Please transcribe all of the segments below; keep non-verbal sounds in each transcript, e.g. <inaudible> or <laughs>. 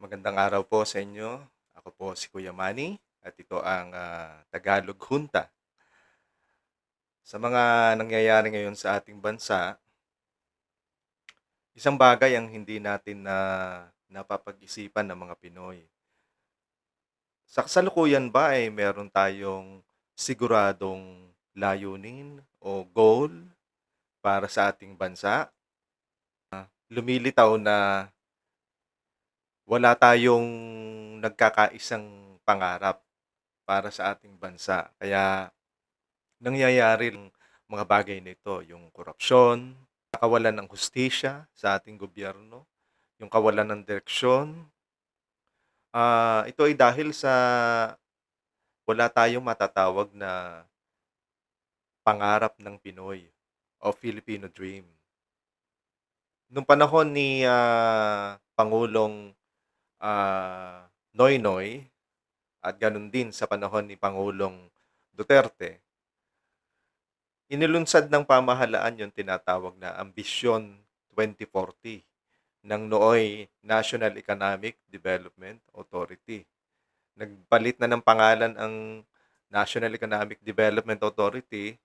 Magandang araw po sa inyo. Ako po si Kuya Manny at ito ang ah, Tagalog Junta. Sa mga nangyayari ngayon sa ating bansa, isang bagay ang hindi natin na napapag-isipan ng mga Pinoy. Sa kasalukuyan ba ay meron tayong siguradong layunin o goal para sa ating bansa? Lumilitaw na wala tayong nagkakaisang pangarap para sa ating bansa. Kaya nangyayari ang mga bagay nito, yung korupsyon, kawalan ng hustisya sa ating gobyerno, yung kawalan ng direksyon. Ah, ito ay dahil sa wala tayong matatawag na pangarap ng Pinoy o Filipino dream. Nung panahon ni ah, Pangulong ah, Noynoy at ganun din sa panahon ni Pangulong Duterte, inilunsad ng pamahalaan yung tinatawag na Ambisyon 2040 ng nooy National Economic Development Authority. Nagpalit na ng pangalan ang National Economic Development Authority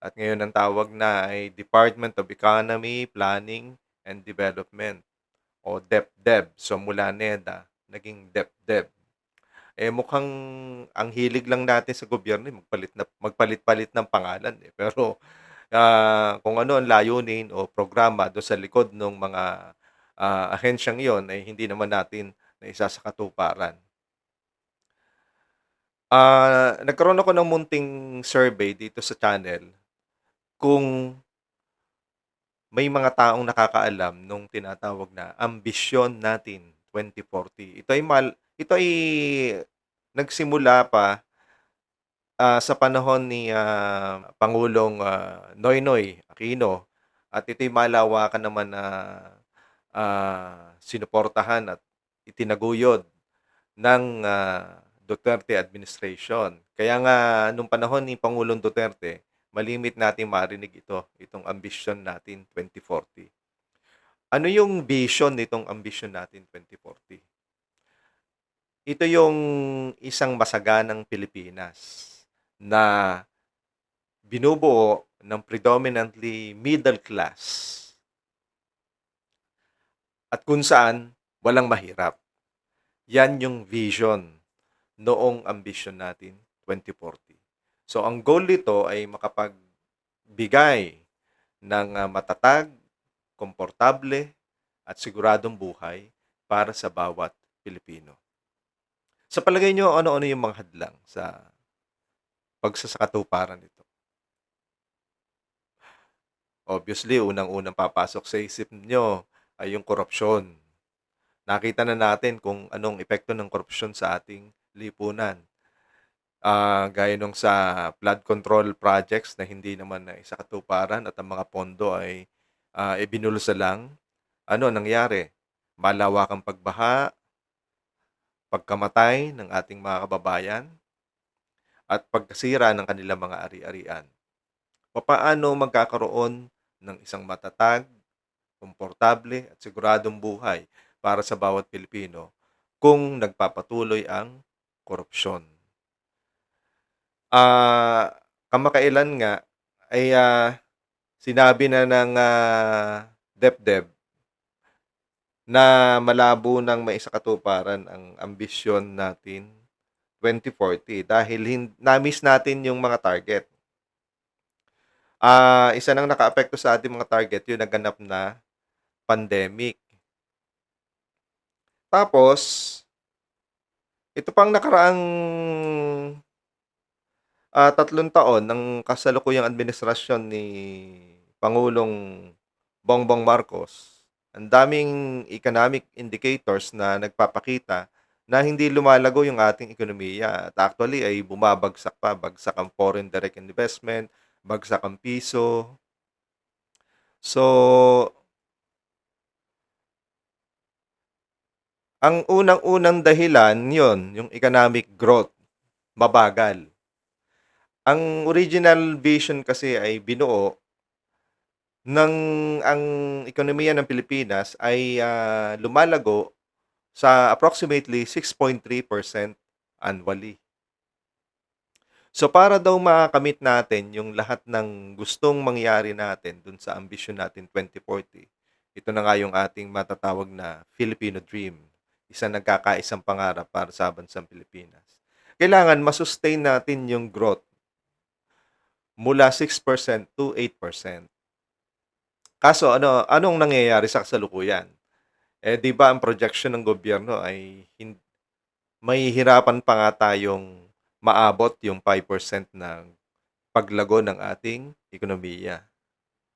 at ngayon ang tawag na ay Department of Economy, Planning and Development o DepDev. So mula NEDA, naging DepDev. Eh mukhang ang hilig lang natin sa gobyerno eh, magpalit na magpalit-palit ng pangalan eh. Pero ah, kung ano ang layunin o programa do sa likod ng mga ah, ahensyang iyon ay hindi naman natin na isa. Ah, nagkaroon ako ng munting survey dito sa channel kung may mga taong nakakaalam nung tinatawag na ambisyon natin 2040. Ito ay mal ito ay nagsimula pa ah, sa panahon ni ah, Pangulong ah, Noynoy Aquino at ito'y malawakan naman na ah, sinuportahan at itinaguyod ng ah, Duterte administration. Kaya nga nung panahon ni Pangulong Duterte, malimit natin marinig ito, itong ambisyon natin 2040. Ano yung vision nitong ambisyon natin 2040? Ito yung isang masaganang Pilipinas na binubuo ng predominantly middle class at kung saan walang mahirap. Yan yung vision noong ambisyon natin 2040. So ang goal nito ay makapagbigay ng ah, matatag, komportable at siguradong buhay para sa bawat Pilipino. Sa palagay nyo, ano-ano yung mga hadlang sa pagsasakatuparan nito? Obviously, unang-unang papasok sa isip nyo ay yung korupsyon. Nakita na natin kung anong epekto ng korupsyon sa ating lipunan. Ah, gaya nung sa flood control projects na hindi naman na isa katuparan at ang mga pondo ay ah, ibinulsa lang. Ano nangyari? Malawakang pagbaha, pagkamatay ng ating mga kababayan, at pagkasira ng kanilang mga ari-arian. Papaano magkakaroon ng isang matatag, komportable at siguradong buhay para sa bawat Pilipino kung nagpapatuloy ang korupsyon. Ah, kamakailan nga ay ah, sinabi na ng ah, DepDev na malabo ng maisakatuparan ang ambisyon natin 2040 dahil hin- na-miss natin yung mga target. Ah, isa nang nakaapekto sa ating mga target yung naganap na pandemic. Tapos, ito pang nakaraang ah, tatlong taon ng kasalukuyang administrasyon ni Pangulong Bongbong Marcos, ang daming economic indicators na nagpapakita na hindi lumalago yung ating ekonomiya. At actually ay bumabagsak pa, bagsak ang foreign direct investment, bagsak ang piso. So, ang unang-unang dahilan yon yung economic growth, mabagal. Ang original vision kasi ay binuo ng ang ekonomiya ng Pilipinas ay ah, lumalago sa approximately 6.3% annually. So para daw makamit natin yung lahat ng gustong mangyari natin dun sa ambisyon natin 2040, ito na nga yung ating matatawag na Filipino Dream, isang nagkakaisang pangarap para sa bansang Pilipinas. Kailangan masustain natin yung growth mula 6% to 8%. Kaso ano anong nangyayari sa kasalukuyan? Eh, 'di ba ang projection ng gobyerno ay hin mahihirapan pa nga tayong maabot yung 5% ng paglago ng ating ekonomiya.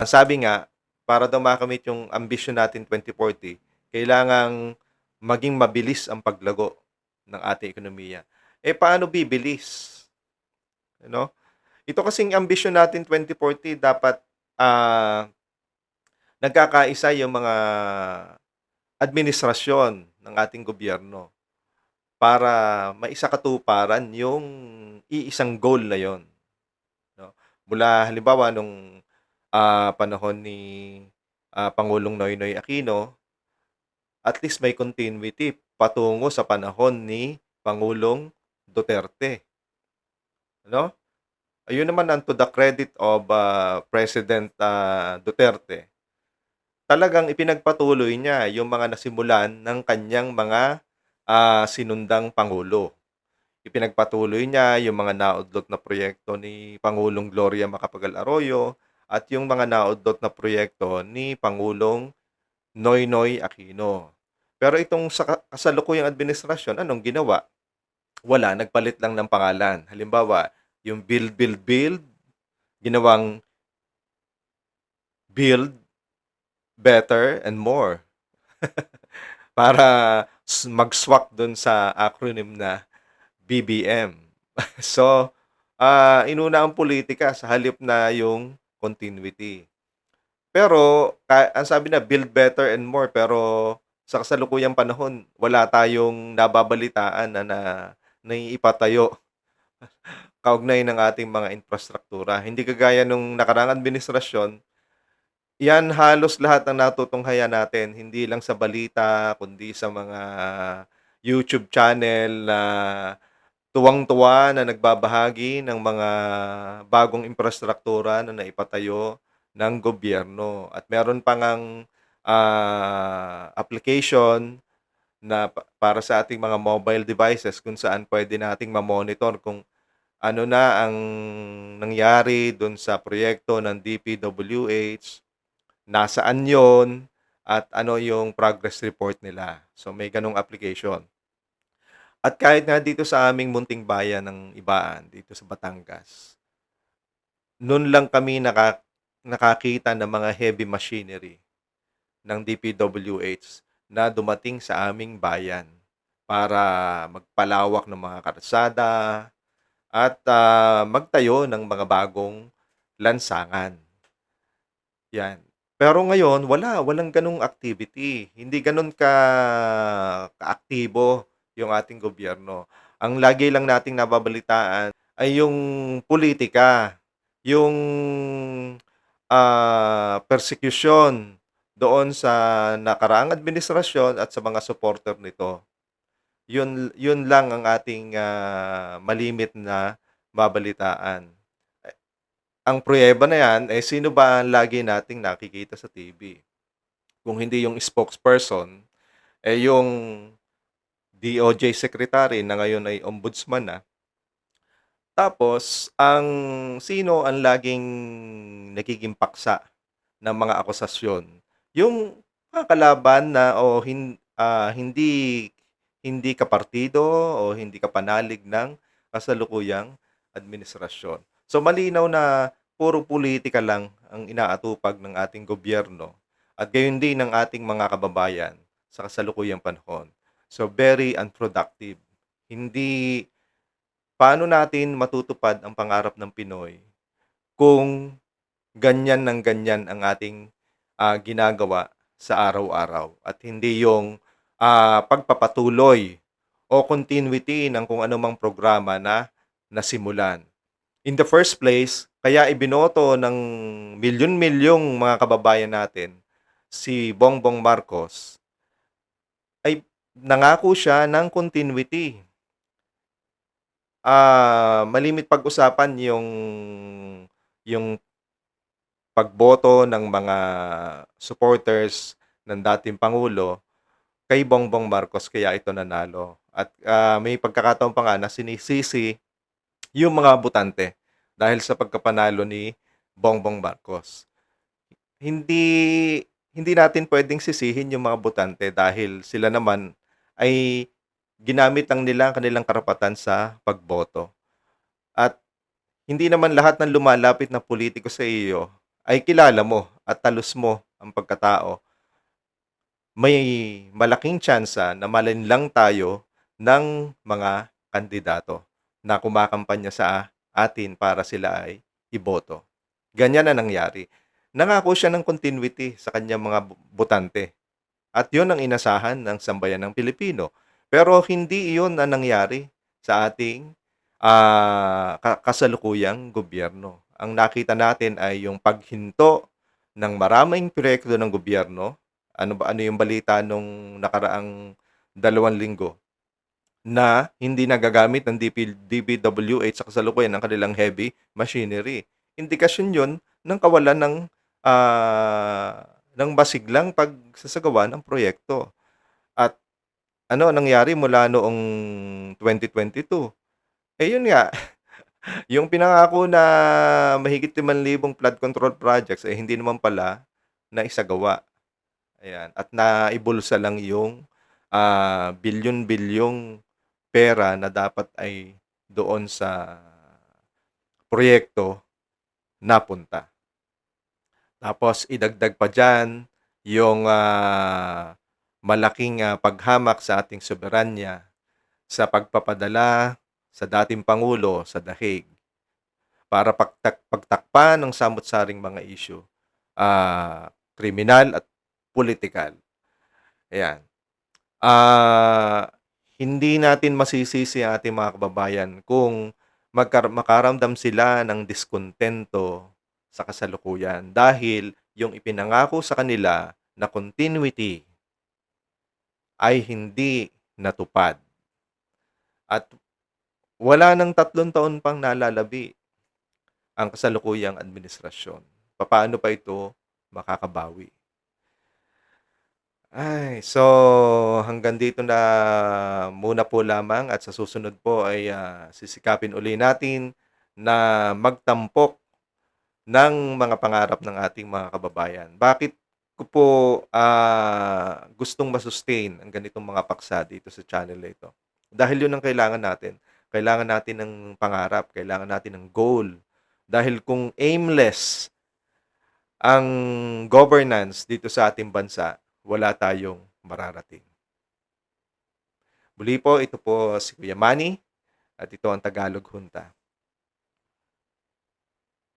Ang sabi nga, para daw makamit yung ambisyon natin 2040, kailangang maging mabilis ang paglago ng ating ekonomiya. Eh, paano bibilis? Ano? Ito kasing ambisyon natin 2040 dapat ah nagkakaisa yung mga administrasyon ng ating gobyerno para maisakatuparan yung iisang goal na yon. No? Mula halimbawa nung ah, panahon ni ah, Pangulong Noynoy Aquino, at least may continuity patungo sa panahon ni Pangulong Duterte. Ano? Ayun naman ang to the credit of ah, President ah, Duterte. Talagang ipinagpatuloy niya yung mga nasimulan ng kanyang mga ah, sinundang pangulo. Ipinagpatuloy niya yung mga naudlot na proyekto ni Pangulong Gloria Macapagal Arroyo at yung mga naudlot na proyekto ni Pangulong Noynoy Aquino. Pero itong sa ka- kasalukuyang administrasyon, anong ginawa? Wala, nagpalit lang ng pangalan. Halimbawa, yung build, build, build, ginawang build, better, and more. <laughs> Para mag-swak dun sa acronym na BBM. <laughs> so, ah inuna ang politika sa halip na yung continuity. Pero, ang sabi na, build better and more. Pero, sa kasalukuyang panahon, wala tayong nababalitaan na, na naiipatayo <laughs> kaugnay ng ating mga infrastruktura. Hindi kagaya nung nakarang administrasyon, yan halos lahat ng natutunghayan natin, hindi lang sa balita, kundi sa mga YouTube channel na tuwang-tuwa na nagbabahagi ng mga bagong infrastruktura na naipatayo ng gobyerno. At meron pa ngang ah, application na pa- para sa ating mga mobile devices kung saan pwede nating ma-monitor kung ano na ang nangyari doon sa proyekto ng DPWH, nasaan yon at ano yung progress report nila. So may ganong application. At kahit nga dito sa aming munting bayan ng Ibaan, dito sa Batangas, noon lang kami naka, nakakita ng mga heavy machinery ng DPWH na dumating sa aming bayan para magpalawak ng mga karsada at ah, magtayo ng mga bagong lansangan. Yan. Pero ngayon, wala. Walang ganong activity. Hindi ganon ka kaaktibo yung ating gobyerno. Ang lagi lang nating nababalitaan ay yung politika, yung ah, persecution doon sa nakaraang administrasyon at sa mga supporter nito. Yun, yun lang ang ating ah, malimit na babalitaan. Ang pruweba na yan, eh sino ba ang lagi nating nakikita sa TV? Kung hindi yung spokesperson, eh yung DOJ secretary na ngayon ay ombudsman na. Tapos, ang sino ang laging nagiging paksa ng mga akusasyon? Yung mga kalaban na o hin, ah, hindi hindi kapartido o hindi kapanalig ng kasalukuyang administrasyon. So malinaw na puro politika lang ang inaatupag ng ating gobyerno at gayon din ng ating mga kababayan sa kasalukuyang panahon. So very unproductive. Hindi paano natin matutupad ang pangarap ng Pinoy kung ganyan ng ganyan ang ating ah, ginagawa sa araw-araw at hindi yung ah, pagpapatuloy o continuity ng kung anumang programa na nasimulan. In the first place, kaya ibinoto ng milyon-milyong mga kababayan natin si Bongbong Marcos ay nangako siya ng continuity. Ah, malimit pag-usapan yung yung pagboto ng mga supporters ng dating pangulo kay Bongbong Marcos kaya ito nanalo. At, ah, may pagkakataon pa nga na sinisisi yung mga botante dahil sa pagkapanalo ni Bongbong Marcos. Hindi hindi natin puwedeng sisihin yung mga botante dahil sila naman ay ginamit lang nila ang kanilang karapatan sa pagboto. At hindi naman lahat ng lumalapit na pulitiko sa iyo ay kilala mo at talos mo ang pagkatao. May malaking tyansa na malinlang tayo ng mga kandidato na kumakampanya sa atin para sila ay iboto. Ganyan ang nangyari. Nangako siya ng continuity sa kanyang mga bo botante at yun ang inasahan ng sambayan ng Pilipino. Pero hindi iyon ang nangyari sa ating, ka kasalukuyang gobyerno. Ang nakita natin ay yung paghinto ng maraming proyekto ng gobyerno. Ano ba ano yung balita nung nakaraang dalawang linggo na hindi nagagamit ng DP DPWH sa kasalukuyan ang kanilang heavy machinery. Indikasyon yun ng kawalan ng, ah, ng masiglang pagsasagawa ng proyekto. At ano ang nangyari mula noong 2022? Eh, yun nga, <laughs> yung pinangako na mahigit 5,000 flood control projects, eh, hindi naman pala naisagawa. Ayan, at naibulsa lang yung, ah, bilyon-bilyong pera na dapat ay doon sa proyekto napunta. Tapos idagdag pa diyan yung, ah, malaking, ah, paghamak sa ating soberanya sa pagpapadala sa dating pangulo sa dahig para pagtak pagtakpan ng samut-saring mga issue, ah, kriminal at pulitikal. Ayan. Ah, hindi natin masisisi ang ating mga kababayan kung magkar makaramdam sila ng diskuntento sa kasalukuyan dahil yung ipinangako sa kanila na continuity ay hindi natupad. At wala ng 3 taon pang nalalabi ang kasalukuyang administrasyon. Papaano pa ito makakabawi? Ay, so hanggang dito na muna po lamang at sa susunod po ay, ah, sisikapin uli natin na magtampok ng mga pangarap ng ating mga kababayan. Bakit ko po, ah, gustong ma-sustain ang ganitong mga paksa dito sa channel na ito? Dahil yun ang kailangan natin. Kailangan natin ng pangarap, kailangan natin ng goal. Dahil kung aimless ang governance dito sa ating bansa, wala tayong mararating. Muli po, ito po si Kuya Manny at ito ang Tagalog Junta.